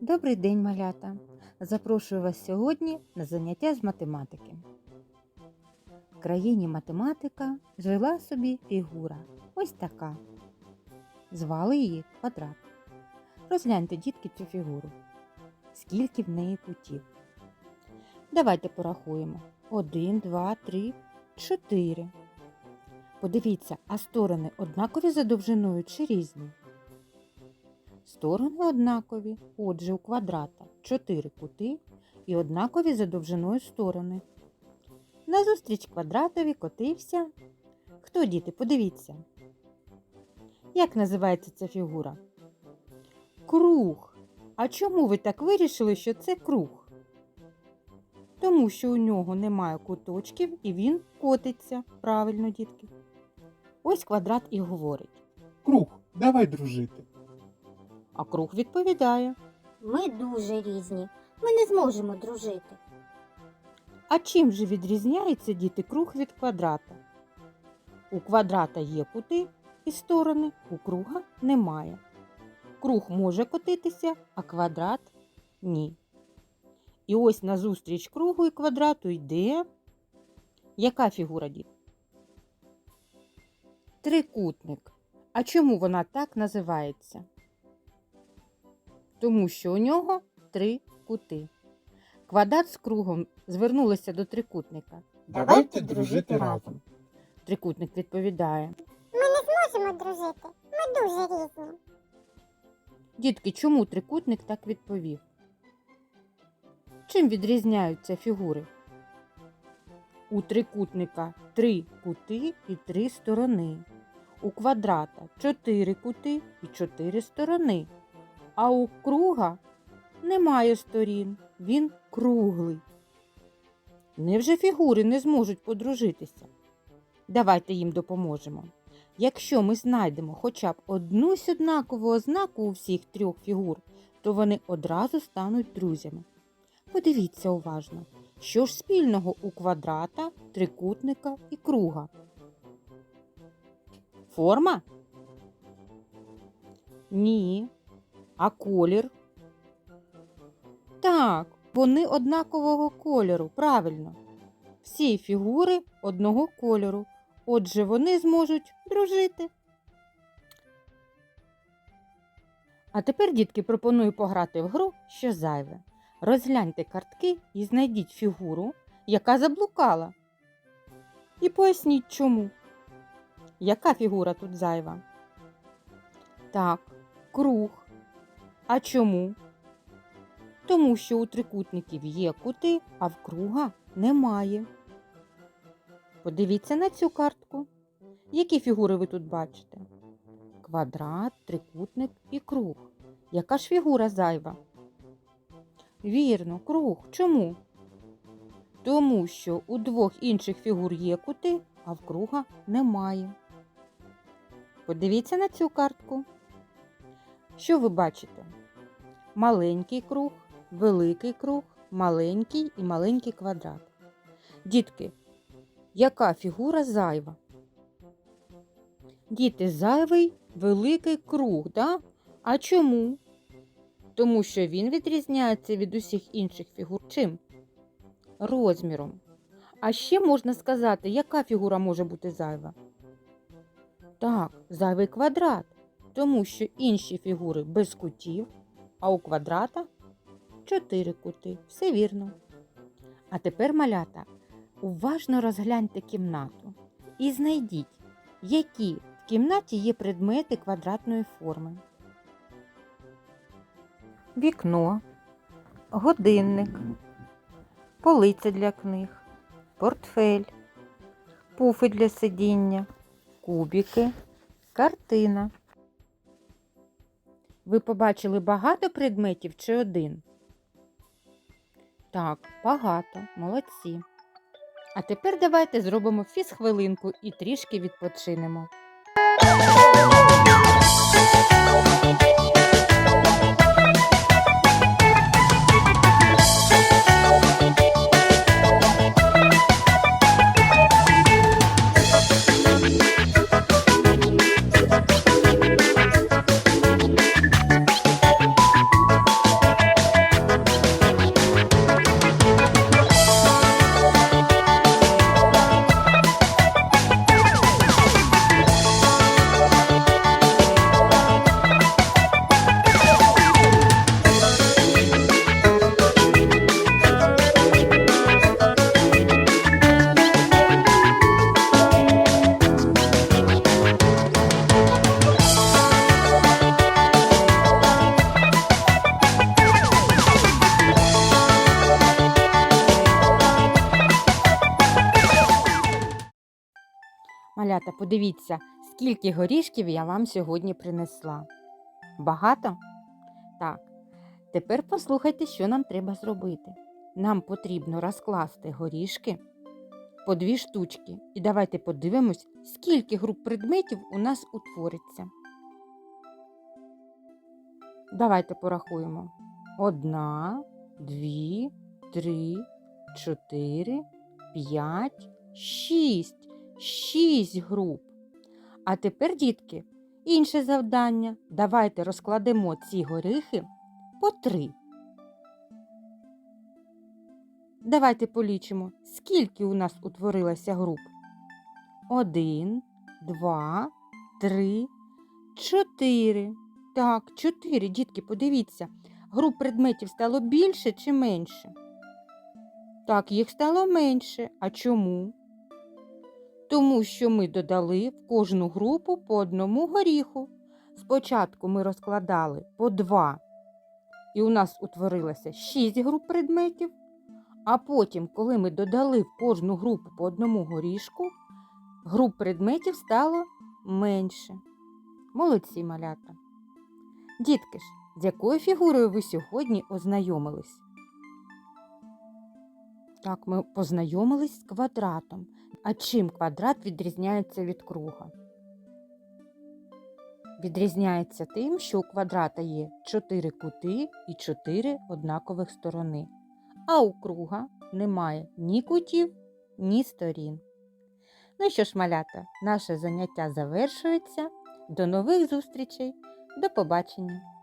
Добрий день, малята! Запрошую вас сьогодні на заняття з математики. В країні математика жила собі фігура. Ось така. Звали її квадрат. Розгляньте, дітки, цю фігуру. Скільки в неї кутів. Давайте порахуємо. Один, два, три, чотири. Подивіться, а сторони однакові за довжиною чи різні? Сторони однакові. Отже, у квадрата чотири кути і однакові за довжиною сторони. Назустріч квадратові котився. Хто, діти, подивіться? Як називається ця фігура? Круг. А чому ви так вирішили, що це круг? Тому що у нього немає куточків і він котиться. Правильно, дітки. Ось квадрат і говорить. Круг, давай дружити. А круг відповідає. Ми дуже різні. Ми не зможемо дружити. А чим же відрізняється діти круг від квадрата? У квадрата є кути і сторони, у круга немає. Круг може котитися, а квадрат ні. І ось назустріч кругу і квадрату йде. Яка фігура діти? Трикутник. А чому вона так називається? Тому що у нього три кути. Квадрат з кругом звернулися до трикутника. Давайте дружити разом. Трикутник відповідає. Ми не зможемо дружити. Ми дуже різні. Дітки, чому трикутник так відповів? Чим відрізняються фігури? У трикутника три кути і три сторони. У квадрата чотири кути і чотири сторони. А у круга немає сторін, він круглий. Невже фігури не зможуть подружитися? Давайте їм допоможемо. Якщо ми знайдемо хоча б одну однакову ознаку у всіх трьох фігур, то вони одразу стануть друзями. Подивіться уважно, що ж спільного у квадрата, трикутника і круга. Форма? Ні. А колір? Так, вони однакового кольору, правильно. Всі фігури одного кольору. Отже, вони зможуть дружити. А тепер, дітки, пропоную пограти в гру, що зайве. Розгляньте картки і знайдіть фігуру, яка заблукала. І поясніть чому. Яка фігура тут зайва? Так, круг. А чому? Тому що у трикутників є кути, а в круга немає. Подивіться на цю картку. Які фігури ви тут бачите? Квадрат, трикутник і круг. Яка ж фігура зайва? Вірно, круг. Чому? Тому що у двох інших фігур є кути, а в круга немає. Подивіться на цю картку. Що ви бачите? Маленький круг, великий круг, маленький і маленький квадрат. Дітки, яка фігура зайва? Діти, зайвий великий круг, да? А чому? Тому що він відрізняється від усіх інших фігур чим? Розміром. А ще можна сказати, яка фігура може бути зайва? Так, зайвий квадрат, тому що інші фігури без кутів, а у квадрата чотири кути. Все вірно. А тепер, малята, уважно розгляньте кімнату і знайдіть, які в кімнаті є предмети квадратної форми. Вікно, годинник, полиця для книг, портфель, пуфи для сидіння, кубики, картина. Ви побачили багато предметів чи один? Так, багато, молодці. А тепер давайте зробимо фізхвилинку і трішки відпочинемо. Малята, подивіться, скільки горішків я вам сьогодні принесла. Багато? Так. Тепер послухайте, що нам треба зробити. Нам потрібно розкласти горішки по дві штучки. І давайте подивимось, скільки груп предметів у нас утвориться. Давайте порахуємо. Одна, дві, три, чотири, п'ять, шість. Шість груп. А тепер, дітки, інше завдання. Давайте розкладемо ці горіхи по три. Давайте полічимо, скільки у нас утворилося груп. Один, два, три, чотири. Так, чотири. Дітки, подивіться, груп предметів стало більше чи менше? Так, їх стало менше. А чому? Тому що ми додали в кожну групу по одному горіху. Спочатку ми розкладали по два, і у нас утворилося шість груп предметів. А потім, коли ми додали в кожну групу по одному горішку, груп предметів стало менше. Молодці малята. Дітки ж, з якою фігурою ви сьогодні ознайомились? Так, ми познайомились з квадратом. А чим квадрат відрізняється від круга? Відрізняється тим, що у квадрата є 4 кути і 4 однакових сторони, а у круга немає ні кутів, ні сторін. Ну що ж, малята, наше заняття завершується. До нових зустрічей. До побачення!